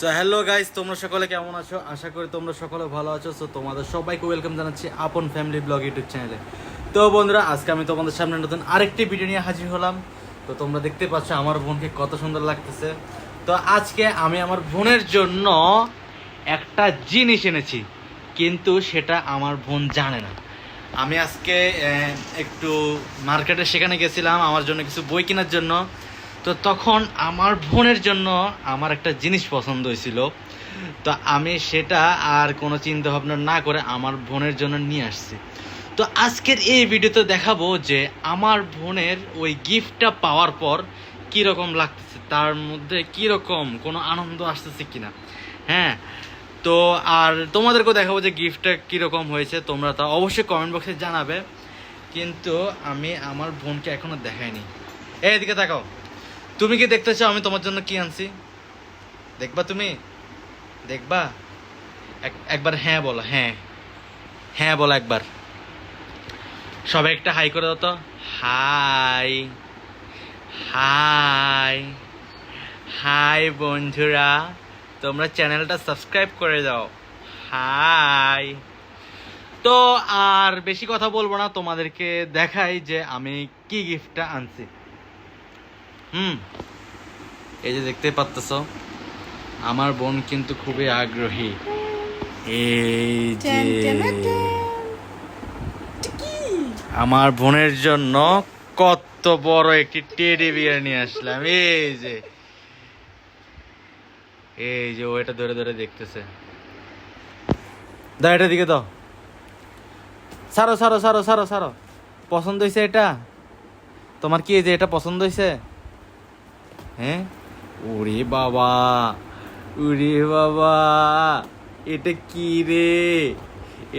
So hello guys তোমরা সকলে কেমন আছো? আশা করি তোমরা সকলে ভালো আছো। সো তোমাদের সবাইকে ওয়েলকাম জানাচ্ছি আপন ফ্যামিলি ব্লগ ইউটিউব চ্যানেলে তো বন্ধুরা, আজকে আমি তোমাদের সামনে নতুন আরেকটি ভিডিও নিয়ে হাজির হলাম। তো তোমরা দেখতে পাচ্ছ আমার বোনকে কত সুন্দর লাগতেছে। তো আজকে আমি আমার বোনের জন্য একটা জিনিস এনেছি, কিন্তু সেটা আমার বোন জানে না। আমি আজকে একটু মার্কেটে সেখানে গেছিলাম, আমার জন্য কিছু বই কেনার জন্য। তো তখন আমার বোনের জন্য আমার একটা জিনিস পছন্দ হয়েছিল। তো আমি সেটা আর কোনো চিন্তা ভাবনা না করে আমার বোনের জন্য নিয়ে আসছি। তো আজকের এই ভিডিওতে দেখাবো যে আমার বোনের ওই গিফটটা পাওয়ার পর কী রকম লাগতেছে, তার মধ্যে কী রকম কোনো আনন্দ আসতেছে কিনা। হ্যাঁ তো আর তোমাদেরকেও দেখাবো যে গিফটটা কীরকম হয়েছে, তোমরা তা অবশ্যই কমেন্ট বক্সে জানাবে। কিন্তু আমি আমার বোনকে এখনও দেখাইনি। এদিকে তাকাও। তুমি কি দেখতে চাও? আমি তোমার জন্য কি আনছি? দেখবা তুমি? দেখবা? এক- একবার হ্যাঁ বলো হ্যাঁ। হ্যাঁ বলো একবার। সবাই একটা হাই করে দাও তো। হাই। হাই। হাই বন্ধুরা, তোমরা চ্যানেলটা সাবস্ক্রাইব করে দাও। হাই। তো আর বেশি কথা বলব না, তোমাদেরকে দেখাই যে আমি কি গিফটটা আনছি। হুম। এই যে দেখতে পাচ্তেছ আমার বোন কিন্তু খুবই আগ্রহী। এই যে আমার বোনের জন্য কত বড় একটি টেডি বিয়ার নিয়ে আসলাম। এই যে। এই যে ও এটা ধরে ধরে দেখতেছে। দাও এটা দিকে দাও। সারো সারো সারো সারো সারো পছন্দ হয়েছে এটা? তোমার কি এই যে এটা পছন্দ হয়েছে হ্যাঁ? ওরে বাবা ওরে বাবা, এটা কি রে?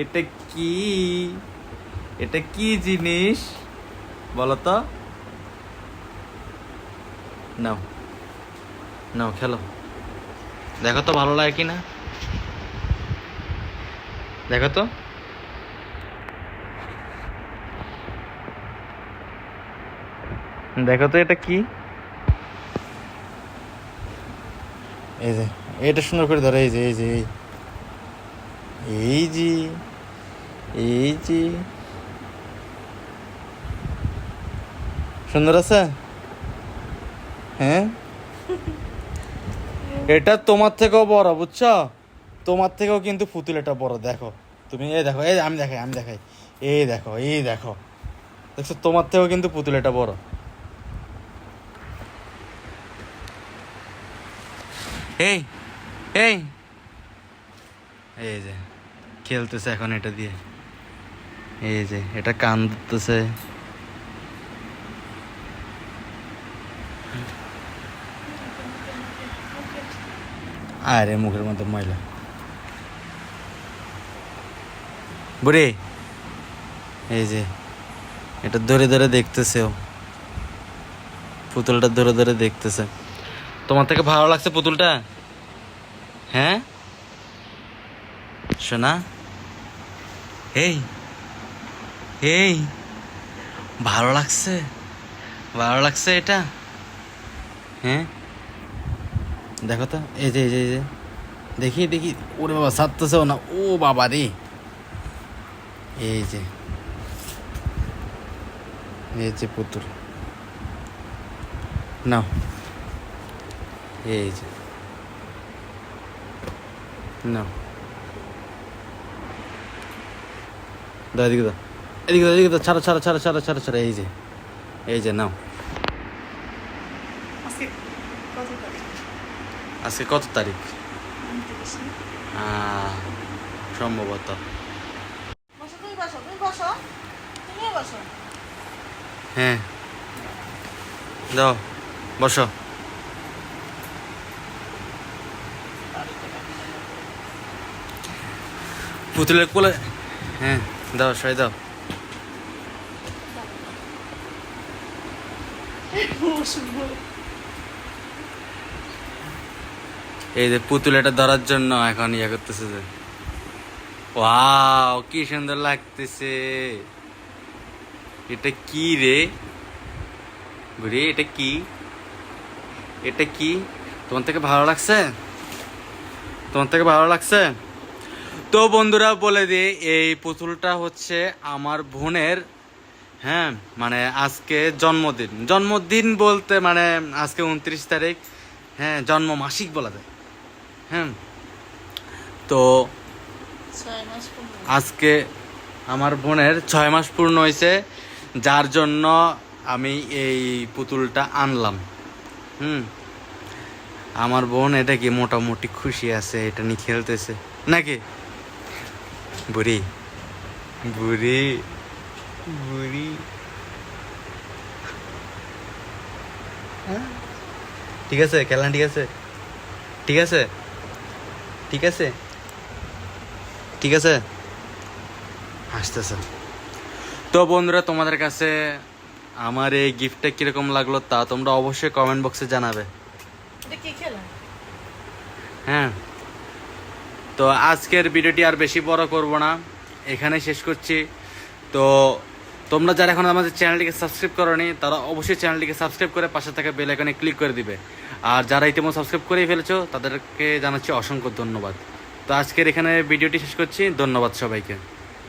এটা কি? এটা কি জিনিস? বলো তো। নাও নাও, খেলো। দেখো তো ভালো লাগে কি না দেখো তো। দেখো তো এটা কি? এই যে এটা সুন্দর করে ধরো এই যে এই যে এই। যে এই যে। সুন্দর আছে? হ্যাঁ? এটা তোমার থেকেও বড় বুঝছ? তোমার থেকেও কিন্তু পুতুল এটা বড় দেখো। তুমি এই দেখো এই আমি দেখাই আমি দেখাই। এই দেখো এই দেখো। দেখছ তোমার থেকেও কিন্তু পুতুল এটা বড়। এই এই। এই যে, খেলতেছে এখন এটা দিয়ে। এই যে, এটা কান ধরতেছে। আরে, মুখের মধ্যে ময়লা। বুড়ি, এই যে, এটা ধরে ধরে দেখতেছে ও। পুতুলটা ধরে ধরে দেখতেছে। তোমার থেকে ভালো লাগছে পুতুলটা? হ্যাঁ? শোনা এই এই ভালো লাগছে ভালো লাগছে এটা। হ্যাঁ? দেখো তো এই যে এই যে এই যে দেখি দেখি ওরে বাবা সারতেছেও না ও বাবা রে। এই যে এই যে পুতুল। নাও এই যে। নাও দাও এদিকে দাও এদিকে দাও এদিকে দাও ছাড়ো ছাড়ো ছাড়ো ছাড়ো ছাড়ো ছাড়ো এই যে। এই যে নাও। আজকে কত তারিখ? না? সম্ভবত। হ্যাঁ। দাও বসো। পুতুলের কোলে? হ্যাঁ। দাও সবাই দাও। এই যে পুতুল এটা ধরার জন্য এখন ইয়ে করতেছে যে। ওয়াও কি সুন্দর লাগতেছে। এটা কি রে? বুড়ি এটা কি? এটা কি? তোমার থেকে ভালো লাগছে? তোমার থেকে ভালো লাগছে? তো বন্ধুরা বলে দিই এই পুতুলটা হচ্ছে আমার বোনের হ্যাঁ মানে আজকে জন্মদিন। জন্মদিন বলতে মানে আজকে উনত্রিশ তারিখ হ্যাঁ জন্ম মাসিক বলা যায় হ্যাঁ। তো আজকে আমার বোনের ছয় মাস পূর্ণ হয়েছে যার জন্য আমি এই পুতুলটা আনলাম হুম। আমার বোন এটা কি মোটামুটি খুশি আছে এটা নিয়ে খেলতেছে নাকি? বুড়ি। বুড়ি। বুড়ি। হ্যাঁ? ঠিক আছে খেলনা ঠিক আছে। ঠিক আছে? ঠিক আছে? ঠিক আছে? হাসতেছে তো বন্ধুরা তোমাদের কাছে আমার এই গিফটটা কীরকম লাগল তা তোমরা অবশ্যই কমেন্ট বক্সে জানাবে। হ্যাঁ। তো আজকের ভিডিওটি আর বেশি বড় করব না। এখানে শেষ করছি। তো তোমরা যারা এখন আমাদের চ্যানেলটিকে সাবস্ক্রাইব করনি, তারা অবশ্যই চ্যানেলটিকে সাবস্ক্রাইব করে পাশে থাকা বেল আইকনে ক্লিক করে দিবে। আর যারা ইতিমধ্যে সাবস্ক্রাইব করেই ফেলেছো, তাদেরকে জানাচ্ছি অসংখ্য ধন্যবাদ। তো আজকের এখানে ভিডিওটি শেষ করছি। ধন্যবাদ সবাইকে।